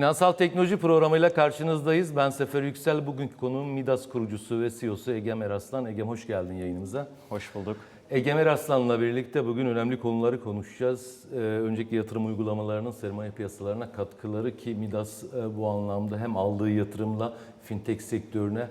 Finansal Teknoloji programıyla karşınızdayız. Ben Sefer Yüksel. Bugünkü konuğum Midas kurucusu ve CEO'su Egem Eraslan. Egem hoş geldin yayınımıza. Hoş bulduk. Egem Eraslan'la birlikte bugün önemli konuları konuşacağız. Ee, önceki yatırım uygulamalarının sermaye piyasalarına katkıları ki Midas e, bu anlamda hem aldığı yatırımla fintech sektörüne,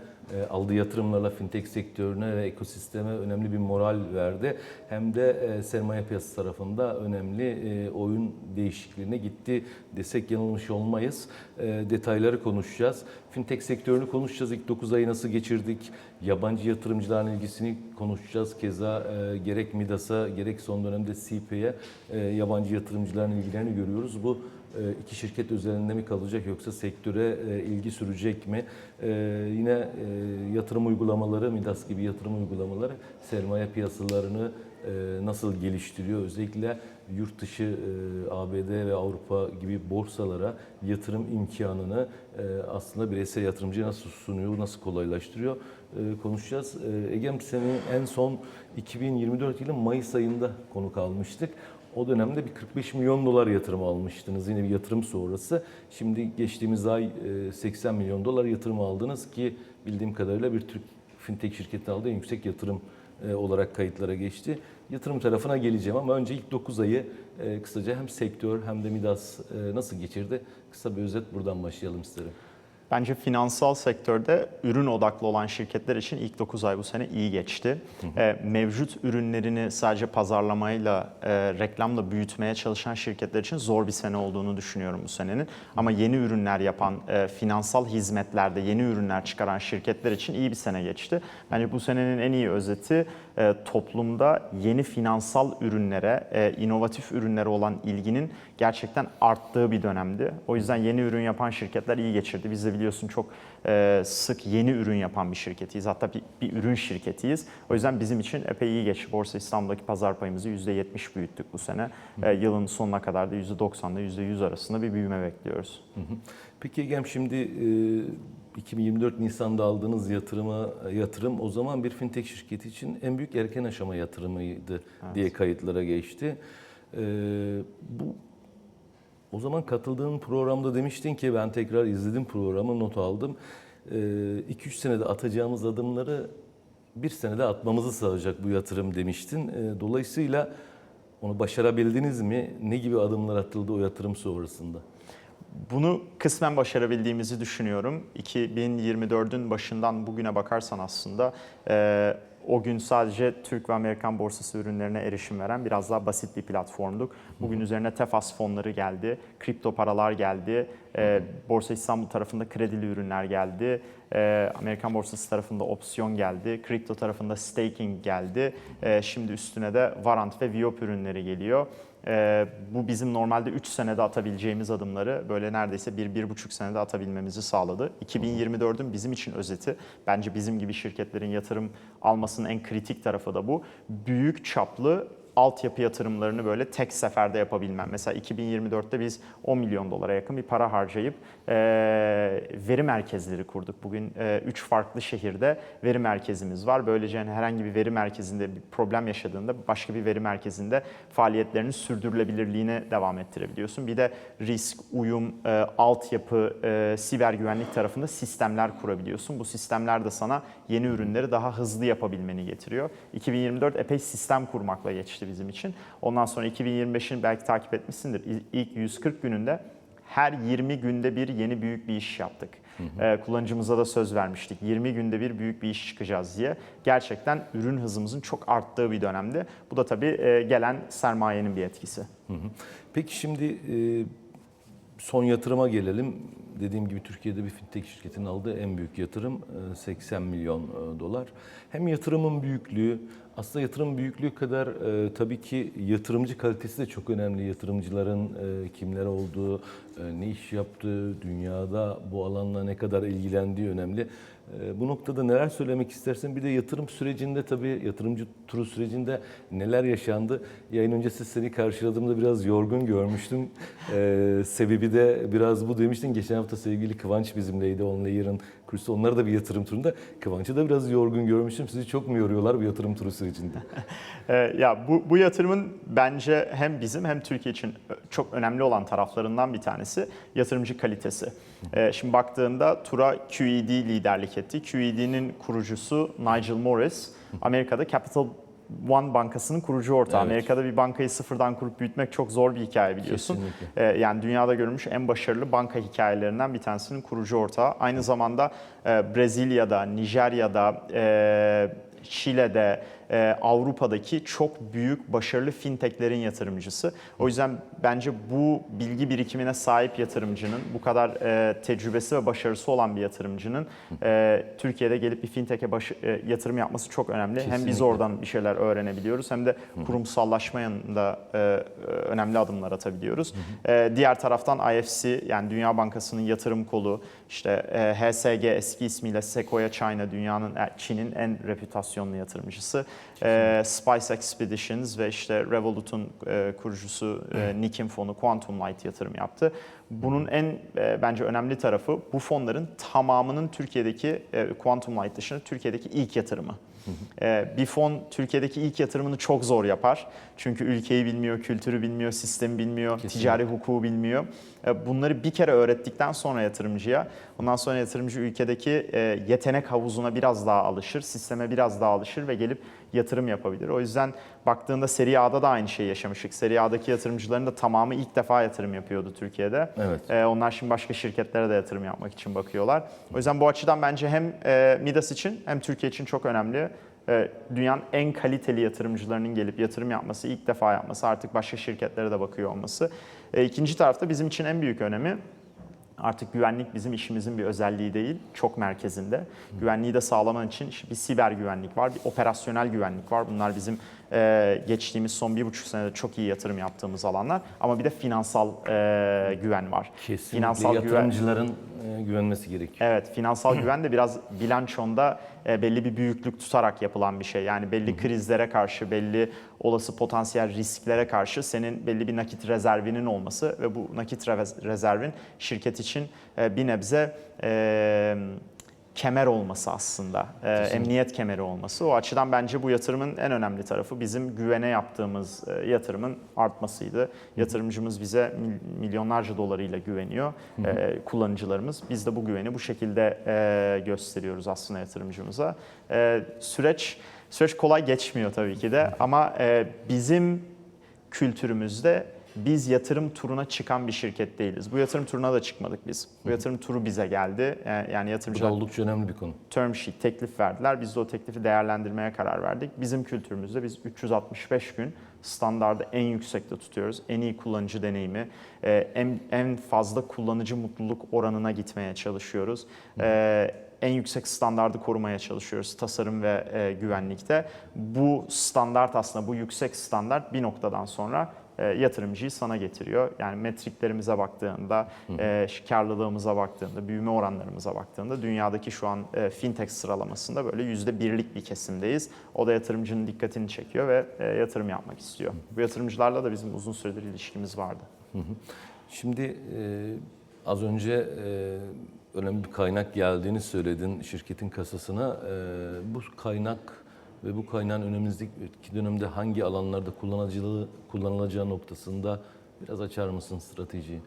aldığı yatırımlarla fintech sektörüne ve ekosisteme önemli bir moral verdi. Hem de e, sermaye piyasası tarafında önemli e, oyun değişikliğine gitti desek yanılmış olmayız. E, detayları konuşacağız. Fintech sektörünü konuşacağız. İlk 9 ayı nasıl geçirdik? Yabancı yatırımcıların ilgisini konuşacağız. Keza e, gerek Midas'a gerek son dönemde CP'ye e, yabancı yatırımcıların ilgilerini görüyoruz. Bu e, iki şirket özelinde mi kalacak yoksa sektöre e, ilgi sürecek mi? E, yine e, yatırım uygulamaları, Midas gibi yatırım uygulamaları sermaye piyasalarını e, nasıl geliştiriyor? Özellikle yurt dışı e, ABD ve Avrupa gibi borsalara yatırım imkanını e, aslında bireysel yatırımcıya nasıl sunuyor, nasıl kolaylaştırıyor e, konuşacağız. E, Egem seni en son 2024 yılı Mayıs ayında konuk almıştık. O dönemde bir 45 milyon dolar yatırım almıştınız yine bir yatırım sonrası. Şimdi geçtiğimiz ay e, 80 milyon dolar yatırım aldınız ki bildiğim kadarıyla bir Türk fintech şirketi aldığı en yüksek yatırım e, olarak kayıtlara geçti. Yatırım tarafına geleceğim ama önce ilk 9 ayı e, kısaca hem sektör hem de Midas e, nasıl geçirdi? Kısa bir özet buradan başlayalım isterim. Bence finansal sektörde ürün odaklı olan şirketler için ilk 9 ay bu sene iyi geçti. Ee, mevcut ürünlerini sadece pazarlamayla, e, reklamla büyütmeye çalışan şirketler için zor bir sene olduğunu düşünüyorum bu senenin. Ama yeni ürünler yapan, e, finansal hizmetlerde yeni ürünler çıkaran şirketler için iyi bir sene geçti. Bence bu senenin en iyi özeti e, toplumda yeni finansal ürünlere, inovatif ürünlere olan ilginin gerçekten arttığı bir dönemdi. O yüzden yeni ürün yapan şirketler iyi geçirdi. Biz de biliyorsun çok e, sık yeni ürün yapan bir şirketiyiz. Hatta bir, bir ürün şirketiyiz. O yüzden bizim için epey iyi geçti. Borsa İstanbul'daki pazar payımızı %70 büyüttük bu sene. E, yılın sonuna kadar da %90'da %100 arasında bir büyüme bekliyoruz. Hı hı. Peki Egem şimdi e, 2024 Nisan'da aldığınız yatırıma yatırım o zaman bir fintech şirketi için en büyük erken aşama yatırımıydı diye kayıtlara geçti. E, bu o zaman katıldığın programda demiştin ki ben tekrar izledim programı not aldım. 2-3 senede atacağımız adımları bir senede atmamızı sağlayacak bu yatırım demiştin. E, Dolayısıyla onu başarabildiniz mi? Ne gibi adımlar atıldı o yatırım sonrasında? Bunu kısmen başarabildiğimizi düşünüyorum. 2024'ün başından bugüne bakarsan aslında e, o gün sadece Türk ve Amerikan borsası ürünlerine erişim veren biraz daha basit bir platformduk. Bugün üzerine tefas fonları geldi, kripto paralar geldi, e, Borsa İstanbul tarafında kredili ürünler geldi, e, Amerikan borsası tarafında opsiyon geldi, kripto tarafında staking geldi. E, şimdi üstüne de warrant ve VIOP ürünleri geliyor. Ee, bu bizim normalde 3 senede atabileceğimiz adımları böyle neredeyse 1-1,5 senede atabilmemizi sağladı. 2024'ün bizim için özeti, bence bizim gibi şirketlerin yatırım almasının en kritik tarafı da bu. Büyük çaplı altyapı yatırımlarını böyle tek seferde yapabilmem. Mesela 2024'te biz 10 milyon dolara yakın bir para harcayıp e, veri merkezleri kurduk. Bugün 3 farklı şehirde veri merkezimiz var. Böylece hani herhangi bir veri merkezinde bir problem yaşadığında başka bir veri merkezinde faaliyetlerinin sürdürülebilirliğine devam ettirebiliyorsun. Bir de risk, uyum, e, altyapı, e, siber güvenlik tarafında sistemler kurabiliyorsun. Bu sistemler de sana yeni ürünleri daha hızlı yapabilmeni getiriyor. 2024 epey sistem kurmakla geçti bizim için. Ondan sonra 2025'in belki takip etmişsindir. İlk 140 gününde her 20 günde bir yeni büyük bir iş yaptık. Ee, kullanıcımıza da söz vermiştik. 20 günde bir büyük bir iş çıkacağız diye. Gerçekten ürün hızımızın çok arttığı bir dönemde. Bu da tabii e, gelen sermayenin bir etkisi. Hı hı. Peki şimdi e, son yatırıma gelelim. Dediğim gibi Türkiye'de bir fintech şirketinin aldığı en büyük yatırım e, 80 milyon e, dolar. Hem yatırımın büyüklüğü, aslında yatırım büyüklüğü kadar e, tabii ki yatırımcı kalitesi de çok önemli. Yatırımcıların e, kimler olduğu, e, ne iş yaptığı, dünyada bu alanla ne kadar ilgilendiği önemli. E, bu noktada neler söylemek istersen bir de yatırım sürecinde tabii yatırımcı turu sürecinde neler yaşandı? Yayın öncesi seni karşıladığımda biraz yorgun görmüştüm. E, sebebi de biraz bu demiştin. Geçen hafta sevgili Kıvanç bizimleydi. Onlayır'ın kurucusu. Onlar da bir yatırım turunda. Kıvanç'ı da biraz yorgun görmüştüm. Sizi çok mu yoruyorlar bu yatırım turu sürecinde. Ee, ya bu, bu yatırımın bence hem bizim hem Türkiye için çok önemli olan taraflarından bir tanesi yatırımcı kalitesi. Ee, şimdi baktığında tura QED liderlik etti. QED'nin kurucusu Nigel Morris, Amerika'da Capital One Bankası'nın kurucu ortağı. Evet. Amerika'da bir bankayı sıfırdan kurup büyütmek çok zor bir hikaye biliyorsun. Kesinlikle. Ee, yani dünyada görülmüş en başarılı banka hikayelerinden bir tanesinin kurucu ortağı. Aynı zamanda e, Brezilya'da, Nijerya'da, e, Şile'de, e, Avrupa'daki çok büyük başarılı fintechlerin yatırımcısı. O yüzden bence bu bilgi birikimine sahip yatırımcının, bu kadar e, tecrübesi ve başarısı olan bir yatırımcının e, Türkiye'de gelip bir fintech'e baş- e, yatırım yapması çok önemli. Hem biz Kesinlikle. oradan bir şeyler öğrenebiliyoruz hem de kurumsallaşma yanında e, önemli adımlar atabiliyoruz. E, diğer taraftan IFC yani Dünya Bankası'nın yatırım kolu, işte e, HSG eski ismiyle Sequoia China dünyanın e, Çin'in en reputasyonlu yatırımcısı. E, Spice Expeditions ve işte Revolut'un e, kurucusu e, Nick'in fonu Quantum Light yatırım yaptı. Bunun en e, bence önemli tarafı bu fonların tamamının Türkiye'deki e, Quantum Light dışında Türkiye'deki ilk yatırımı. Ee, Bir fon Türkiye'deki ilk yatırımını çok zor yapar. Çünkü ülkeyi bilmiyor, kültürü bilmiyor, sistemi bilmiyor, Kesinlikle. ticari hukuku bilmiyor. Ee, Bunları bir kere öğrettikten sonra yatırımcıya, ondan sonra yatırımcı ülkedeki e, yetenek havuzuna biraz daha alışır, sisteme biraz daha alışır ve gelip yatırım yapabilir. O yüzden baktığında Seri A'da da aynı şeyi yaşamıştık. Seri A'daki yatırımcıların da tamamı ilk defa yatırım yapıyordu Türkiye'de. Evet. Ee, onlar şimdi başka şirketlere de yatırım yapmak için bakıyorlar. O yüzden bu açıdan bence hem e, Midas için hem Türkiye için çok önemli. E, dünyanın en kaliteli yatırımcılarının gelip yatırım yapması, ilk defa yapması, artık başka şirketlere de bakıyor olması. E, ikinci tarafta bizim için en büyük önemi Artık güvenlik bizim işimizin bir özelliği değil, çok merkezinde. Güvenliği de sağlaman için bir siber güvenlik var, bir operasyonel güvenlik var. Bunlar bizim e, geçtiğimiz son bir buçuk senede çok iyi yatırım yaptığımız alanlar. Ama bir de finansal e, güven var. Kesinlikle Finansal güven- yatırımcıların e, güvenmesi gerekiyor. Evet, finansal güven de biraz bilançonda e, belli bir büyüklük tutarak yapılan bir şey. Yani belli krizlere karşı, belli olası potansiyel risklere karşı senin belli bir nakit rezervinin olması ve bu nakit re- rezervin şirket için e, bir nebze e, kemer olması aslında, e, emniyet kemeri olması. O açıdan bence bu yatırımın en önemli tarafı bizim güvene yaptığımız e, yatırımın artmasıydı. Yatırımcımız bize mil- milyonlarca dolarıyla güveniyor, e, kullanıcılarımız. Biz de bu güveni bu şekilde e, gösteriyoruz aslında yatırımcımıza. E, süreç süreç kolay geçmiyor tabii ki de ama e, bizim kültürümüzde biz yatırım turuna çıkan bir şirket değiliz. Bu yatırım turuna da çıkmadık biz. Bu yatırım turu bize geldi. E, Yani Bu da yatırımcılar oldukça önemli bir konu. term sheet, teklif verdiler. Biz de o teklifi değerlendirmeye karar verdik. Bizim kültürümüzde biz 365 gün standardı en yüksekte tutuyoruz. En iyi kullanıcı deneyimi, e, en, en fazla kullanıcı mutluluk oranına gitmeye çalışıyoruz. E, en yüksek standardı korumaya çalışıyoruz tasarım ve e, güvenlikte. Bu standart aslında bu yüksek standart bir noktadan sonra yatırımcıyı sana getiriyor. Yani metriklerimize baktığında, e, karlılığımıza baktığında, büyüme oranlarımıza baktığında dünyadaki şu an e, fintech sıralamasında böyle yüzde birlik bir kesimdeyiz. O da yatırımcının dikkatini çekiyor ve e, yatırım yapmak istiyor. Bu yatırımcılarla da bizim uzun süredir ilişkimiz vardı. Şimdi e, az önce e, önemli bir kaynak geldiğini söyledin şirketin kasasına. E, bu kaynak ve bu kaynağın önümüzdeki dönemde hangi alanlarda kullanıcılığı kullanılacağı noktasında biraz açar mısın stratejiyi?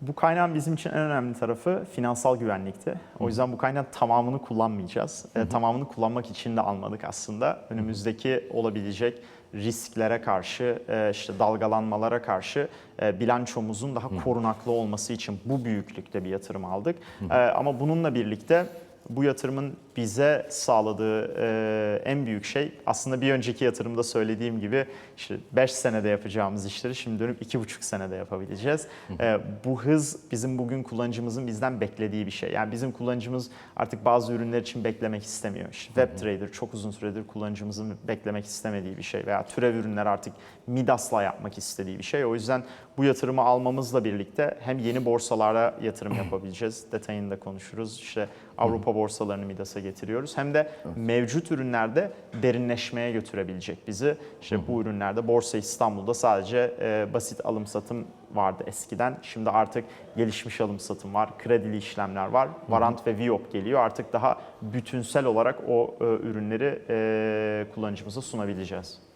Bu kaynağın bizim için en önemli tarafı finansal güvenlikti. O yüzden bu kaynağın tamamını kullanmayacağız. E, tamamını kullanmak için de almadık aslında. Önümüzdeki olabilecek risklere karşı, e, işte dalgalanmalara karşı e, bilançomuzun daha korunaklı olması için bu büyüklükte bir yatırım aldık. E, ama bununla birlikte bu yatırımın bize sağladığı e, en büyük şey aslında bir önceki yatırımda söylediğim gibi işte 5 senede yapacağımız işleri şimdi dönüp 2,5 senede yapabileceğiz. E, bu hız bizim bugün kullanıcımızın bizden beklediği bir şey. Yani bizim kullanıcımız artık bazı ürünler için beklemek istemiyor. İşte Web Trader çok uzun süredir kullanıcımızın beklemek istemediği bir şey veya türev ürünler artık Midas'la yapmak istediği bir şey. O yüzden bu yatırımı almamızla birlikte hem yeni borsalara yatırım yapabileceğiz. Detayını da konuşuruz. İşte Avrupa borsalarını Midas'a getiriyoruz. Hem de mevcut ürünlerde derinleşmeye götürebilecek bizi. İşte bu ürünlerde Borsa İstanbul'da sadece e, basit alım satım vardı eskiden. Şimdi artık gelişmiş alım satım var, kredili işlemler var, Varant ve Viop geliyor. Artık daha bütünsel olarak o e, ürünleri e, kullanıcımıza sunabileceğiz.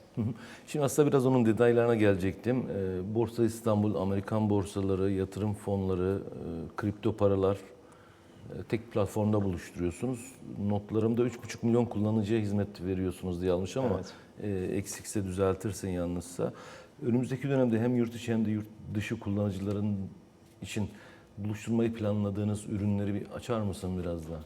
Şimdi aslında biraz onun detaylarına gelecektim. Ee, Borsa İstanbul, Amerikan borsaları, yatırım fonları, e, kripto paralar e, tek platformda buluşturuyorsunuz. Notlarımda 3,5 milyon kullanıcıya hizmet veriyorsunuz diye almış ama e, eksikse düzeltirsin yalnızsa. Önümüzdeki dönemde hem yurt içi hem de yurt dışı kullanıcıların için buluşturmayı planladığınız ürünleri bir açar mısın biraz daha?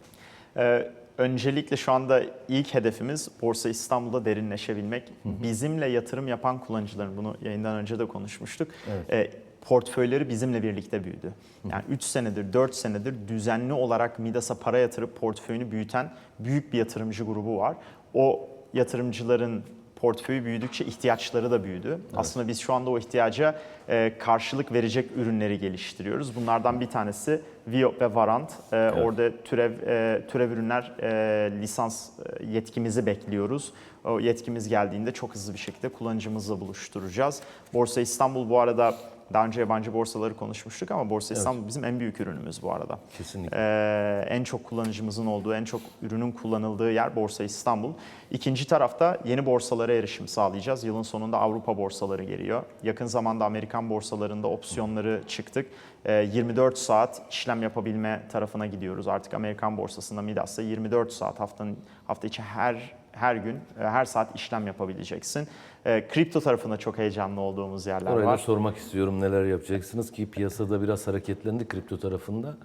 Ee, öncelikle şu anda ilk hedefimiz Borsa İstanbul'da derinleşebilmek. Bizimle yatırım yapan kullanıcıların, bunu yayından önce de konuşmuştuk. Evet. Ee, portföyleri bizimle birlikte büyüdü. Yani 3 senedir, 4 senedir düzenli olarak Midas'a para yatırıp portföyünü büyüten büyük bir yatırımcı grubu var. O yatırımcıların portföyü büyüdükçe ihtiyaçları da büyüdü. Aslında biz şu anda o ihtiyaca e, karşılık verecek ürünleri geliştiriyoruz. Bunlardan bir tanesi Viop ve Varant. E, Orada türev e, türev ürünler e, lisans e, yetkimizi bekliyoruz. O yetkimiz geldiğinde çok hızlı bir şekilde kullanıcımızla buluşturacağız. Borsa İstanbul bu arada daha önce yabancı borsaları konuşmuştuk ama Borsa İstanbul bizim en büyük ürünümüz bu arada. Kesinlikle. Ee, en çok kullanıcımızın olduğu, en çok ürünün kullanıldığı yer Borsa İstanbul. İkinci tarafta yeni borsalara erişim sağlayacağız. Yılın sonunda Avrupa borsaları geliyor. Yakın zamanda Amerikan borsalarında opsiyonları çıktık. Ee, 24 saat işlem yapabilme tarafına gidiyoruz. Artık Amerikan borsasında Midas'ta 24 saat haftanın hafta içi her her gün, e, her saat işlem yapabileceksin. Ee, kripto tarafında çok heyecanlı olduğumuz yerler Orayı da var. sormak istiyorum neler yapacaksınız ki piyasada biraz hareketlendi kripto tarafında.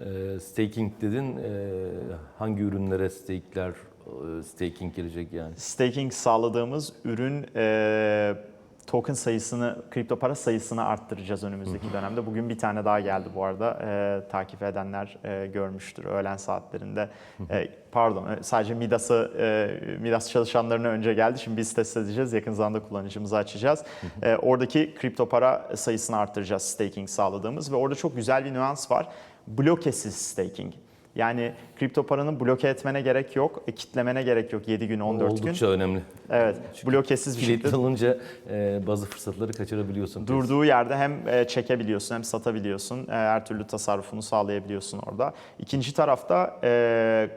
Ee, staking dedin. Hangi ürünlere stake'ler, e, staking gelecek yani? Staking sağladığımız ürün e, token sayısını, kripto para sayısını arttıracağız önümüzdeki dönemde. Bugün bir tane daha geldi bu arada. E, takip edenler e, görmüştür öğlen saatlerinde. E, pardon, e, sadece Midas'ı e, Midas çalışanlarına önce geldi. Şimdi biz test edeceğiz. Yakın zamanda kullanıcımızı açacağız. E, oradaki kripto para sayısını arttıracağız staking sağladığımız ve orada çok güzel bir nüans var. Blokesiz staking. Yani kripto paranı bloke etmene gerek yok, e, kitlemene gerek yok 7 gün, 14 gün. Oldukça önemli. Evet, blokesiz bir şekilde Kilitli olunca e, bazı fırsatları kaçırabiliyorsun. durduğu yerde hem e, çekebiliyorsun hem satabiliyorsun. E, Her türlü tasarrufunu sağlayabiliyorsun orada. İkinci tarafta e,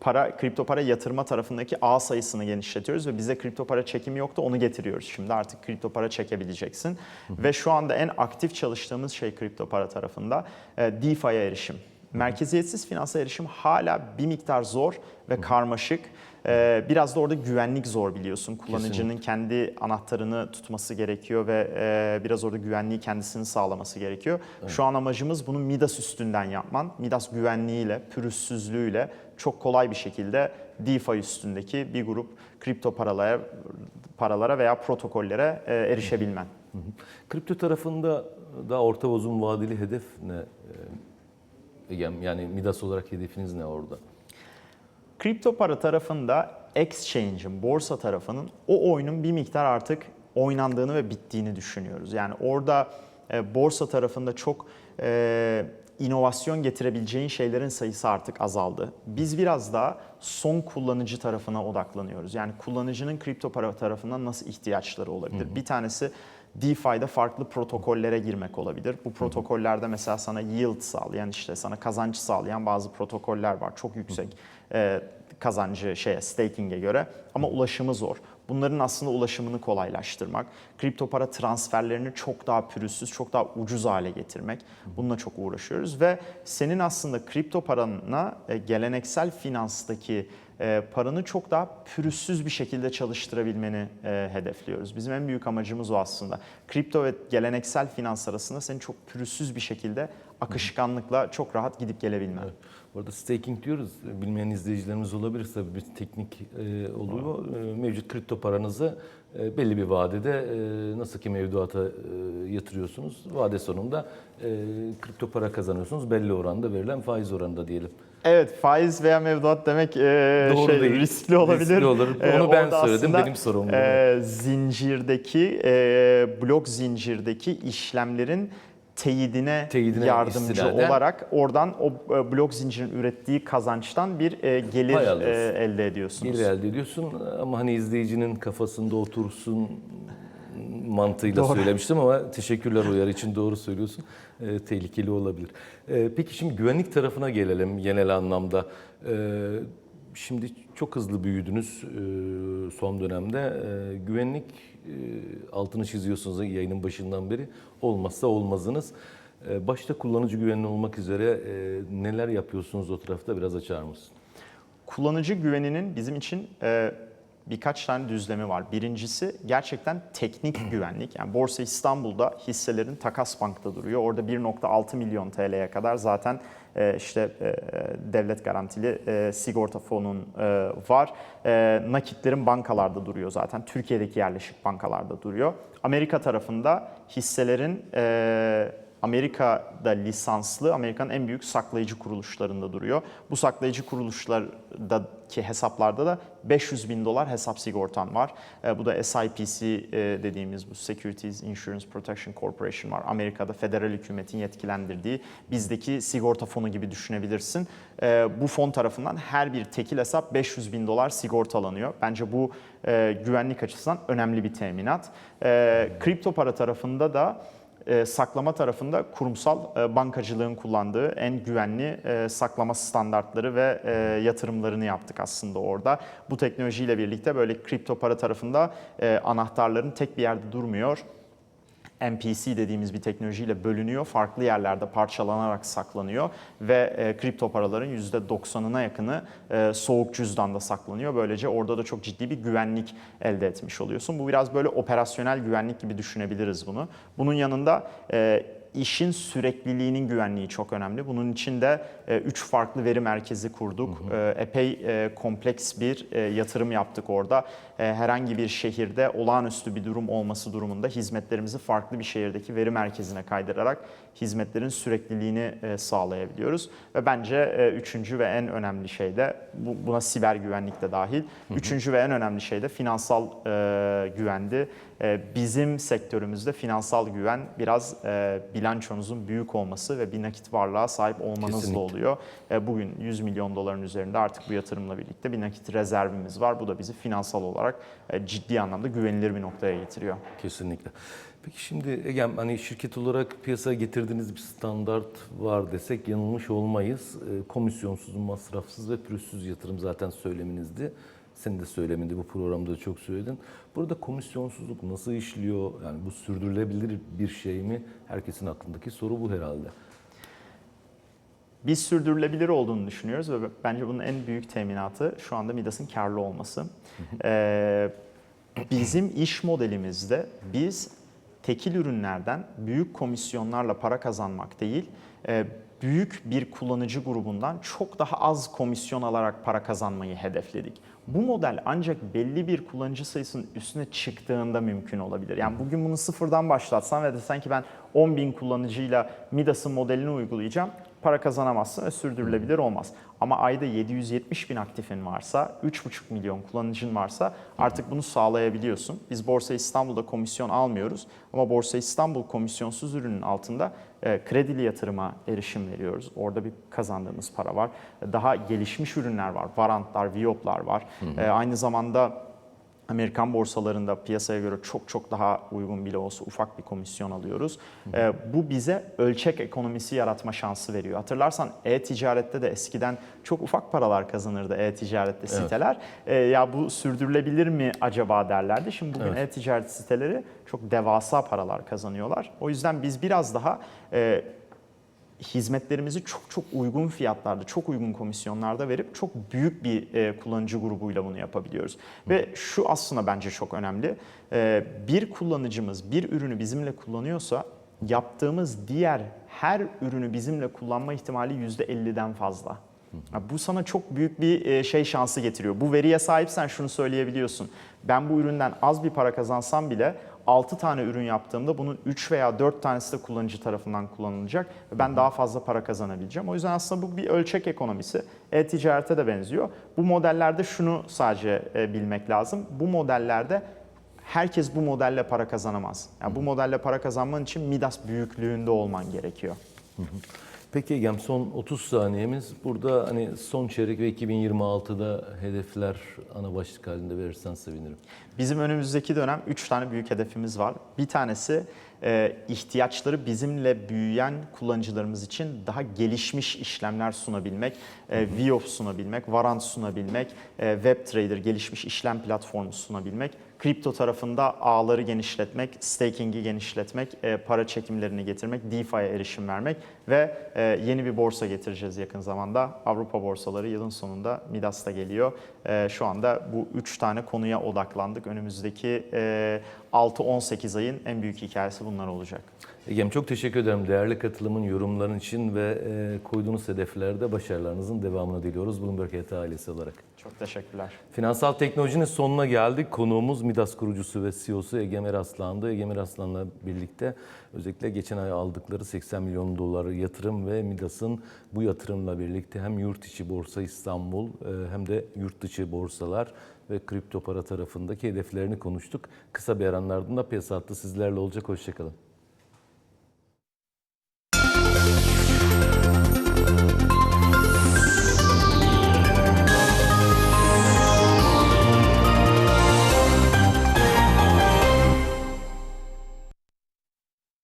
para kripto para yatırma tarafındaki ağ sayısını genişletiyoruz ve bize kripto para çekimi yoktu onu getiriyoruz. Şimdi artık kripto para çekebileceksin. Ve şu anda en aktif çalıştığımız şey kripto para tarafında e, DeFi'ye erişim. Merkeziyetsiz finansa erişim hala bir miktar zor ve karmaşık. Ee, Biraz da orada güvenlik zor biliyorsun. Kullanıcının kendi anahtarını tutması gerekiyor ve e, biraz orada güvenliği kendisinin sağlaması gerekiyor. Şu an amacımız bunu Midas üstünden yapman. Midas güvenliğiyle, pürüzsüzlüğüyle çok kolay bir şekilde DeFi üstündeki bir grup kripto paralara, paralara veya protokollere e, erişebilmen. Hı hı. Kripto tarafında daha orta uzun vadeli hedef ne? Yani Midas olarak hedefiniz ne orada? Kripto para tarafında exchange'in, borsa tarafının o oyunun bir miktar artık oynandığını ve bittiğini düşünüyoruz. Yani orada e, borsa tarafında çok e, inovasyon getirebileceğin şeylerin sayısı artık azaldı. Biz biraz daha son kullanıcı tarafına odaklanıyoruz. Yani kullanıcının kripto para tarafından nasıl ihtiyaçları olabilir? Bir tanesi DeFi'de farklı protokollere girmek olabilir. Bu protokollerde mesela sana yield sağlayan işte sana kazanç sağlayan bazı protokoller var. Çok yüksek e, kazancı şeye staking'e göre ama ulaşımı zor. Bunların aslında ulaşımını kolaylaştırmak, kripto para transferlerini çok daha pürüzsüz, çok daha ucuz hale getirmek. Bununla çok uğraşıyoruz ve senin aslında kripto paranına e, geleneksel finanstaki e, paranı çok daha pürüzsüz bir şekilde çalıştırabilmeni e, hedefliyoruz. Bizim en büyük amacımız o aslında. Kripto ve geleneksel finans arasında senin çok pürüzsüz bir şekilde akışkanlıkla çok rahat gidip gelebilmen. Bu arada staking diyoruz. Bilmeyen izleyicilerimiz olabilir tabii bir teknik e, oluyor. E, mevcut kripto paranızı belli bir vadede nasıl ki mevduata yatırıyorsunuz. Vade sonunda kripto para kazanıyorsunuz. Belli oranda verilen faiz oranında diyelim. Evet faiz veya mevduat demek e, Doğru şey, değil. riskli olabilir. Riskli olur. E, Onu ben orada söyledim, aslında, benim sorumluluğum. e, zincirdeki, e, blok zincirdeki işlemlerin teyidine, Teyidine yardımcı istinaden- olarak oradan o e, blok zincirin ürettiği kazançtan bir e, gelir e, elde ediyorsunuz. Gelir elde ediyorsun ama hani izleyicinin kafasında otursun mantığıyla Doğru. söylemiştim ama teşekkürler uyarı için doğru söylüyorsun. Ee, tehlikeli olabilir. Ee, peki şimdi güvenlik tarafına gelelim genel anlamda. Ee, şimdi çok hızlı büyüdünüz e, son dönemde. Ee, güvenlik e, altını çiziyorsunuz yayının başından beri. Olmazsa olmazınız. Ee, başta kullanıcı güvenliği olmak üzere e, neler yapıyorsunuz o tarafta biraz açar mısın? Kullanıcı güveninin bizim için e, birkaç tane düzlemi var. Birincisi gerçekten teknik güvenlik. Yani Borsa İstanbul'da hisselerin takas bankta duruyor. Orada 1.6 milyon TL'ye kadar zaten e, işte e, devlet garantili e, sigorta fonun var. Nakitlerin bankalarda duruyor zaten. Türkiye'deki yerleşik bankalarda duruyor. Amerika tarafında hisselerin Amerika'da lisanslı, Amerika'nın en büyük saklayıcı kuruluşlarında duruyor. Bu saklayıcı kuruluşlardaki hesaplarda da 500 bin dolar hesap sigortan var. E, bu da SIPC e, dediğimiz bu Securities Insurance Protection Corporation var. Amerika'da federal hükümetin yetkilendirdiği bizdeki sigorta fonu gibi düşünebilirsin. E, bu fon tarafından her bir tekil hesap 500 bin dolar sigortalanıyor. Bence bu e, güvenlik açısından önemli bir teminat. E, kripto para tarafında da e, saklama tarafında kurumsal e, bankacılığın kullandığı en güvenli e, saklama standartları ve yatırımlarını yaptık aslında orada. Bu teknolojiyle birlikte böyle kripto para tarafında anahtarların tek bir yerde durmuyor. MPC dediğimiz bir teknolojiyle bölünüyor. Farklı yerlerde parçalanarak saklanıyor ve e, kripto paraların %90'ına yakını e, soğuk cüzdanda saklanıyor. Böylece orada da çok ciddi bir güvenlik elde etmiş oluyorsun. Bu biraz böyle operasyonel güvenlik gibi düşünebiliriz bunu. Bunun yanında e, işin sürekliliğinin güvenliği çok önemli. Bunun için de 3 farklı veri merkezi kurduk. E, epey e, kompleks bir e, yatırım yaptık orada. E, herhangi bir şehirde olağanüstü bir durum olması durumunda hizmetlerimizi farklı bir şehirdeki veri merkezine kaydırarak hizmetlerin sürekliliğini e, sağlayabiliyoruz. Ve bence e, üçüncü ve en önemli şey de bu, buna siber güvenlik de dahil. Üçüncü ve en önemli şey de finansal e, güvendi. E, bizim sektörümüzde finansal güven biraz e, bilançonuzun büyük olması ve bir nakit varlığa sahip olmanızla Kesinlikle. oluyor. E, bugün 100 milyon doların üzerinde artık bu yatırımla birlikte bir nakit rezervimiz var. Bu da bizi finansal olarak e, ciddi anlamda güvenilir bir noktaya getiriyor. Kesinlikle. Peki şimdi Egem hani şirket olarak piyasaya getirdiğiniz bir standart var desek yanılmış olmayız. Komisyonsuz, masrafsız ve pürüzsüz yatırım zaten söyleminizdi. Senin de söylemindi bu programda da çok söyledin. Burada komisyonsuzluk nasıl işliyor? Yani bu sürdürülebilir bir şey mi? Herkesin aklındaki soru bu herhalde. Biz sürdürülebilir olduğunu düşünüyoruz ve bence bunun en büyük teminatı şu anda Midas'ın karlı olması. Ee, bizim iş modelimizde biz tekil ürünlerden büyük komisyonlarla para kazanmak değil, e, büyük bir kullanıcı grubundan çok daha az komisyon alarak para kazanmayı hedefledik. Bu model ancak belli bir kullanıcı sayısının üstüne çıktığında mümkün olabilir. Yani bugün bunu sıfırdan başlatsan ve desen ki ben 10 bin kullanıcıyla Midas'ın modelini uygulayacağım, para kazanamazsın ve sürdürülebilir olmaz. Ama ayda 770 bin aktifin varsa, 3,5 milyon kullanıcın varsa artık bunu sağlayabiliyorsun. Biz Borsa İstanbul'da komisyon almıyoruz ama Borsa İstanbul komisyonsuz ürünün altında e, kredili yatırıma erişim veriyoruz. Orada bir kazandığımız para var. Daha gelişmiş ürünler var, varantlar, viyoplar var. E, aynı zamanda Amerikan borsalarında piyasaya göre çok çok daha uygun bile olsa ufak bir komisyon alıyoruz. Ee, bu bize ölçek ekonomisi yaratma şansı veriyor. Hatırlarsan e-ticarette de eskiden çok ufak paralar kazanırdı e-ticarette siteler. Ee, ya bu sürdürülebilir mi acaba derlerdi. Şimdi bugün Evet. e-ticaret siteleri çok devasa paralar kazanıyorlar. O yüzden biz biraz daha e, hizmetlerimizi çok çok uygun fiyatlarda, çok uygun komisyonlarda verip çok büyük bir e, kullanıcı grubuyla bunu yapabiliyoruz. Ve şu aslında bence çok önemli. E, bir kullanıcımız bir ürünü bizimle kullanıyorsa yaptığımız diğer her ürünü bizimle kullanma ihtimali %50'den fazla. Bu sana çok büyük bir e, şey şansı getiriyor. Bu veriye sahipsen şunu söyleyebiliyorsun. Ben bu üründen az bir para kazansam bile 6 tane ürün yaptığımda bunun 3 veya 4 tanesi de kullanıcı tarafından kullanılacak ve ben daha fazla para kazanabileceğim. O yüzden aslında bu bir ölçek ekonomisi. E-ticarete de benziyor. Bu modellerde şunu sadece e, bilmek lazım. Bu modellerde herkes bu modelle para kazanamaz. Yani bu modelle para kazanman için Midas büyüklüğünde olman gerekiyor. Peki Egem son 30 saniyemiz. Burada hani son çeyrek ve 2026'da hedefler ana başlık halinde verirsen sevinirim. Bizim önümüzdeki dönem 3 tane büyük hedefimiz var. Bir tanesi e, ihtiyaçları bizimle büyüyen kullanıcılarımız için daha gelişmiş işlemler sunabilmek, e, VIOP sunabilmek, Varant sunabilmek, e, WebTrader gelişmiş işlem platformu sunabilmek, kripto tarafında ağları genişletmek, staking'i genişletmek, e, para çekimlerini getirmek, DeFi'ye erişim vermek ve e, yeni bir borsa getireceğiz yakın zamanda. Avrupa borsaları yılın sonunda Midas'ta geliyor. E, şu anda bu 3 tane konuya odaklandık. Önümüzdeki e, 6-18 ayın en büyük hikayesi bunlar olacak. Egem çok teşekkür ederim değerli katılımın, yorumların için ve e, koyduğunuz hedeflerde başarılarınızın devamını diliyoruz Bloomberg HT ailesi olarak. Çok teşekkürler. Finansal teknolojinin sonuna geldik. Konuğumuz Midas kurucusu ve CEO'su Egemer Aslan'dı. Egemer Aslan'la birlikte özellikle geçen ay aldıkları 80 milyon dolar yatırım ve Midas'ın bu yatırımla birlikte hem yurt içi borsa İstanbul e, hem de yurt dışı borsalar ve kripto para tarafındaki hedeflerini konuştuk. Kısa bir aranın ardından piyasa hattı sizlerle olacak. Hoşçakalın.